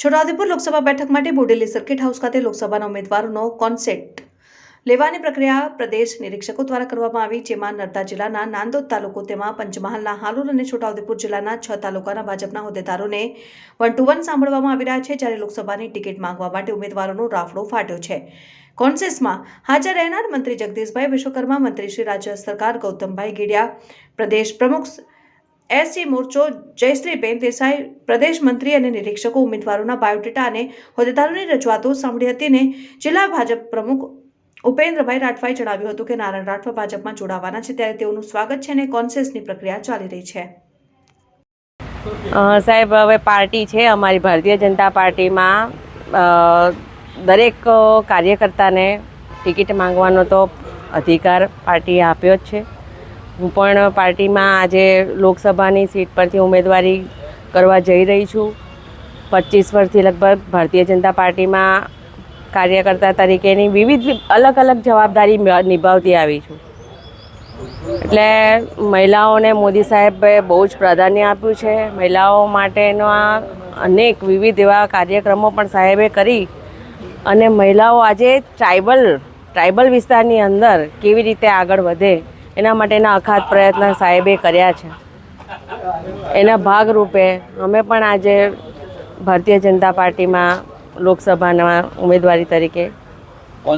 છોટાઉદેપુર લોકસભા બેઠક માટે Bodeli circuit house ખાતે લોકસભાના ઉમેદવારોનો કોન્સેપ્ટ લેવાની પ્રક્રિયા પ્રદેશ નિરીક્ષકો દ્વારા કરવામાં આવી, જેમાં નર્મદા જિલ્લાના નાંદોદ તાલુકો તેમાં પંચમહાલના હાલોલ અને છોટાઉદેપુર જિલ્લાના છ તાલુકાના ભાજપના હોદ્દેદારોને વન ટુ વન સાંભળવામાં આવી રહ્યા છે, જ્યારે લોકસભાની ટિકિટ માંગવા માટે ઉમેદવારોનો રાફડો ફાટ્યો છે. કોન્સેસમાં હાજર રહેનાર મંત્રી જગદીશભાઈ વિશ્વકર્મા, મંત્રી શ્રી રાજ્ય સરકાર ગૌતમભાઈ ગીડિયા, પ્રદેશ પ્રમુખ એસસી મોરચો, જયશ્રીબેન દેસાઈ, પ્રદેશ મંત્રી અને નિરીક્ષકો, ઉમેદવારોના બાયોડેટા અને હોદ્દેદારોની રજૂઆતો સાંભળી હતી ને જિલ્લા ભાજપ પ્રમુખ ઉપેન્દ્રભાઈ રાઠવાએ જણાવ્યું હતું કે નારાયણ રાઠવા ભાજપમાં જોડાવાના છે, ત્યારે તેઓનું સ્વાગત છે અને કોન્સેસની પ્રક્રિયા ચાલી રહી છે. સાહેબ, હવે પાર્ટી છે અમારી ભારતીય જનતા પાર્ટીમાં. દરેક કાર્યકર્તાને ટિકિટ માંગવાનો તો અધિકાર પાર્ટીએ આપ્યો જ છે. હું પણ પાર્ટીમાં આજે લોકસભાની સીટ પરથી ઉમેદવારી કરવા જઈ રહી છું. પચીસ વર્ષથી લગભગ ભારતીય જનતા પાર્ટીમાં કાર્યકર્તા તરીકેની વિવિધ અલગ અલગ જવાબદારી નિભાવતી આવી છું. એટલે મહિલાઓને મોદી સાહેબે બહુ જ પ્રાધાન્ય આપ્યું છે. મહિલાઓ માટેના અનેક વિવિધ એવા કાર્યક્રમો પણ સાહેબે કરી અને મહિલાઓ આજે ટ્રાઇબલ ટ્રાઇબલ વિસ્તારની અંદર કેવી રીતે આગળ વધે એના માટેના અખાત પ્રયત્ન સાહેબે કર્યા છે. એના ભાગરૂપે અમે પણ આજે ભારતીય જનતા પાર્ટીમાં લોકસભાના ઉમેદવારી તરીકે